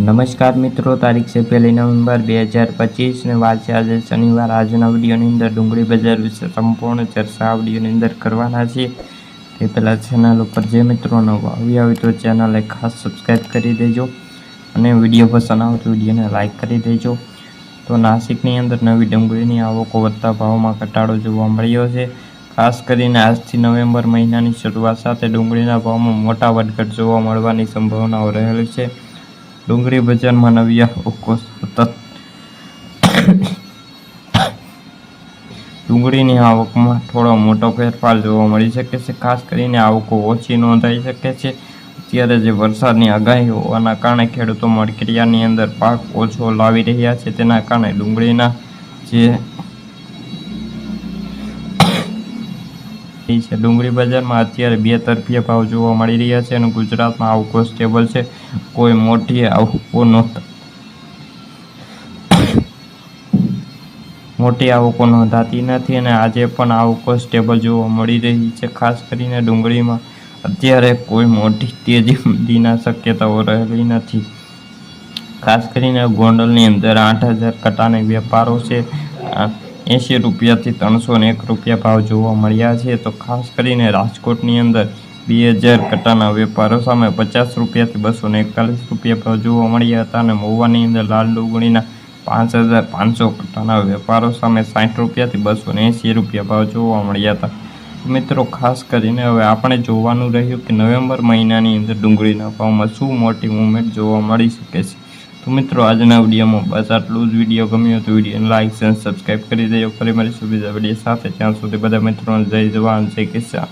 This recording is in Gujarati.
નમસ્કાર મિત્રો, તારીખ છે પહેલી નવેમ્બર બે હજાર પચીસને વાર છે આજે શનિવાર. આજના વિડીયોની અંદર ડુંગળી બજાર વિશે સંપૂર્ણ ચર્ચા આ અંદર કરવાના છે. તે પહેલાં ચેનલ ઉપર જે મિત્રો નવો આવ્યા હોય તો ચેનલને ખાસ સબસ્ક્રાઈબ કરી દેજો અને વીડિયો પસંદ આવે તો વિડીયોને લાઇક કરી દેજો. તો નાસિકની અંદર નવી ડુંગળીની આવકો વધતા ભાવમાં ઘટાડો જોવા મળ્યો છે. ખાસ કરીને આજથી નવેમ્બર મહિનાની શરૂઆત સાથે ડુંગળીના ભાવમાં મોટા વધઘટ જોવા મળવાની સંભાવનાઓ રહેલી છે. ડુંગળી બજારમાં નવી આવકો સતત ડુંગળીની આવકમાં થોડો મોટો ફેરફાર જોવા મળી શકે છે. ખાસ કરીને આવકો ઓછી નોંધાઈ શકે છે. અત્યારે જે વરસાદની આગાહી હોવાના કારણે ખેડૂતો મડકરિયાની અંદર પાક ઓછો લાવી રહ્યા છે. તેના કારણે ડુંગળીના જે એ છે. ડુંગળી બજારમાં અત્યારે બે તરફીય ભાવ જોવા મળી રહ્યા છે અને ગુજરાતમાં આવકો સ્ટેબલ છે. કોઈ મોટી આવકો નોંધ મોટી આવકો નોંધાતી નથી અને આજે પણ આવકો સ્ટેબલ જોવા મળી રહી છે. ખાસ કરીને ડુંગળીમાં અત્યારે કોઈ મોટી તેજી મંદીના શક્યતાઓ રહેલી નથી. ખાસ કરીને ગોંડલની અંદર આઠ હજાર કટાના વેપારો છે. એંશી રૂપિયાથી ત્રણસો ને એક રૂપિયા ભાવ જોવા મળ્યા છે. તો ખાસ કરીને રાજકોટની અંદર બે હજાર કટાના વેપારો સામે પચાસ રૂપિયાથી બસો ને એકતાલીસ રૂપિયા ભાવ જોવા મળ્યા હતા અને મહુવાની અંદર લાલ ડુંગળીના પાંચ હજાર પાંચસો કટાના વેપારો સામે સાઠ રૂપિયાથી બસો ને એંશી રૂપિયા ભાવ જોવા મળ્યા હતા. મિત્રો, ખાસ કરીને હવે આપણે જોવાનું રહ્યું કે નવેમ્બર મહિનાની અંદર ડુંગળીના ભાવમાં શું મોટી મુવમેન્ટ જોવા મળી શકે છે. તો મિત્રો, આજના વિડીયોમાં બસ આટલું જ. વીડિયો ગમ્યો તો વિડીયોને લાઇક અને સબસ્ક્રાઈબ કરી દેજો. ફરી મારી સુવિધા વીડિયો સાથે. ત્યાં સુધી બધા મિત્રોને જય જવાન, જય કિસાન.